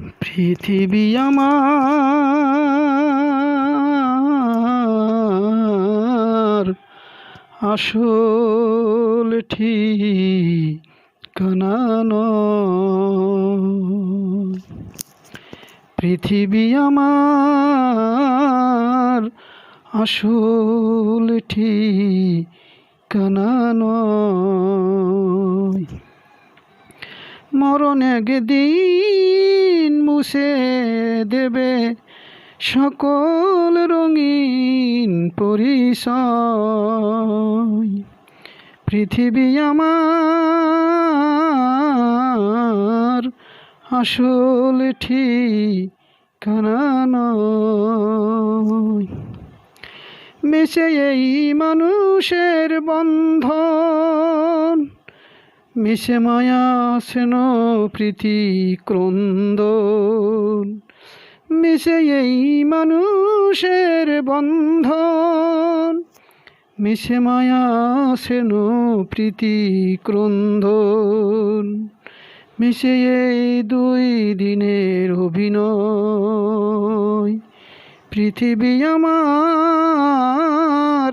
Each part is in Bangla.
পৃথিবী আমার আসল ঠিকানা নয়। পৃথিবী আমার আসল ঠিকানা নয়। মরণ একদিন মুছে দেবে সকল রঙিন পরিচয়। পৃথিবী আমার আসল ঠিকানা নয়। এই মানুষের বন্ধন মিশে মায়া সেন প্রীতি ক্রন্দন। মিশে এই মানুষের বন্ধন। মিশে মায়া সেন প্রীতি ক্রন্দন। মিশে এই দুই দিনের অভিনয়। পৃথিবী আমার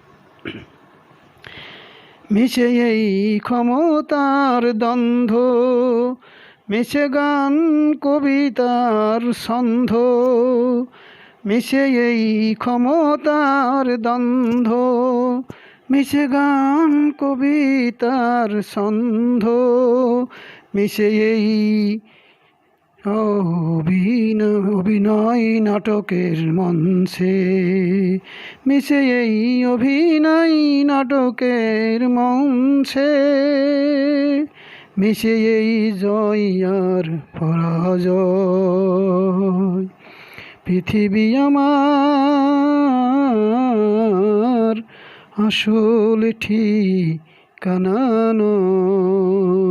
মিশে এই ক্ষমতার দ্বন্দ্ব, মিশে গান, কবিতার সন্ধ মিশে এই ক্ষমতার দ্বন্দ্ব, মিশে গান, কবিতার সন্ধ মিশে এই অভিনয় নাটকের মঞ্চে। মিশে এই অভিনয় নাটকের মঞ্চে। মিশে এই জয় আর পরাজয়। পৃথিবী আমার আসল ঠিকানা নয়।